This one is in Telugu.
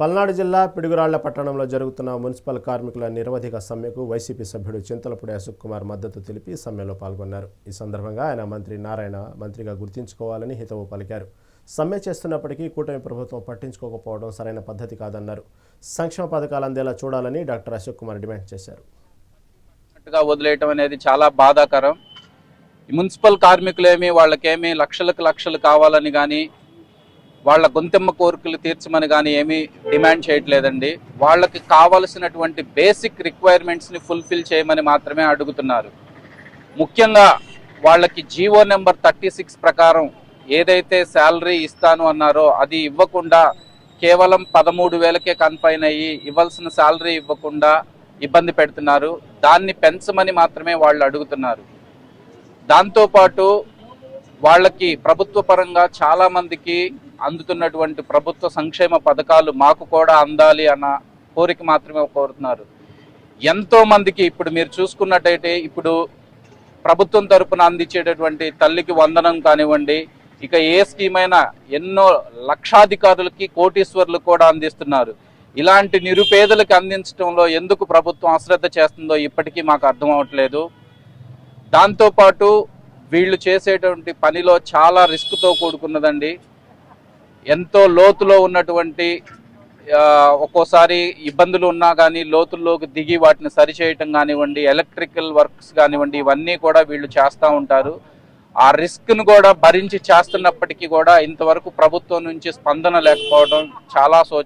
పల్నాడు జిల్లా పిడుగురాళ్ళ పట్టణంలో జరుగుతున్న మున్సిపల్ కార్మికుల నిరవధిక సమ్మెకు వైసీపీ సభ్యుడు చింతలపూడి అశోక్ కుమార్ మద్దతు తెలిపి సమ్మెలో పాల్గొన్నారు. ఈ సందర్భంగా ఆయన మంత్రి నారాయణ మంత్రిగా గుర్తించుకోవాలని హితవు పలికారు. సమ్మె చేస్తున్నప్పటికీ కూటమి ప్రభుత్వం పట్టించుకోకపోవడం సరైన పద్ధతి కాదన్నారు. సంక్షేమ పథకాలు అందేలా చూడాలని డాక్టర్ అశోక్ కుమార్ డిమాండ్ చేశారు. వదిలేయటం అనేది చాలా బాధాకరం. మున్సిపల్ కార్మికులేమి వాళ్ళకేమి లక్షలకు లక్షలు కావాలని కానీ వాళ్ళ గొంతెమ్మ కోరికలు తీర్చమని కానీ ఏమీ డిమాండ్ చేయట్లేదండి. వాళ్ళకి కావలసినటువంటి బేసిక్ రిక్వైర్మెంట్స్ని ఫుల్ఫిల్ చేయమని మాత్రమే అడుగుతున్నారు. ముఖ్యంగా వాళ్ళకి జీవో నెంబర్ థర్టీ సిక్స్ ప్రకారం ఏదైతే శాలరీ ఇస్తాను అన్నారో అది ఇవ్వకుండా కేవలం పదమూడు వేలకే కన్ఫైన్ అయ్యి ఇవ్వాల్సిన శాలరీ ఇవ్వకుండా ఇబ్బంది పెడుతున్నారు. దాన్ని పెంచమని మాత్రమే వాళ్ళు అడుగుతున్నారు. దాంతోపాటు వాళ్ళకి ప్రభుత్వ పరంగా చాలా మందికి అందుతున్నటువంటి ప్రభుత్వ సంక్షేమ పథకాలు మాకు కూడా అందాలి అన్న కోరిక మాత్రమే కోరుతున్నారు. ఎంతో మందికి ఇప్పుడు మీరు చూసుకున్నట్టయితే ఇప్పుడు ప్రభుత్వం తరపున అందించేటటువంటి తల్లికి వందనం కానివ్వండి ఇక ఏ స్కీమ్ అయినా ఎన్నో లక్షాధికారులకి కోటీశ్వర్లు కూడా అందిస్తున్నారు. ఇలాంటి నిరుపేదలకు అందించడంలో ఎందుకు ప్రభుత్వం అశ్రద్ధ చేస్తుందో ఇప్పటికీ మాకు అర్థం అవ్వట్లేదు దాంతోపాటు వీళ్ళు చేసేటువంటి పనిలో చాలా రిస్క్తో కూడుకున్నదండి. ఎంతో లోతులో ఉన్నటువంటి ఒక్కోసారి ఇబ్బందులు ఉన్నా కానీ లోతుల్లోకి దిగి వాటిని సరిచేయటం కానివ్వండి ఎలక్ట్రికల్ వర్క్స్ కానివ్వండి ఇవన్నీ కూడా వీళ్ళు చేస్తూ ఉంటారు. ఆ రిస్క్ను కూడా భరించి చేస్తున్నప్పటికీ కూడా ఇంతవరకు ప్రభుత్వం నుంచి స్పందన లేకపోవడం చాలా సో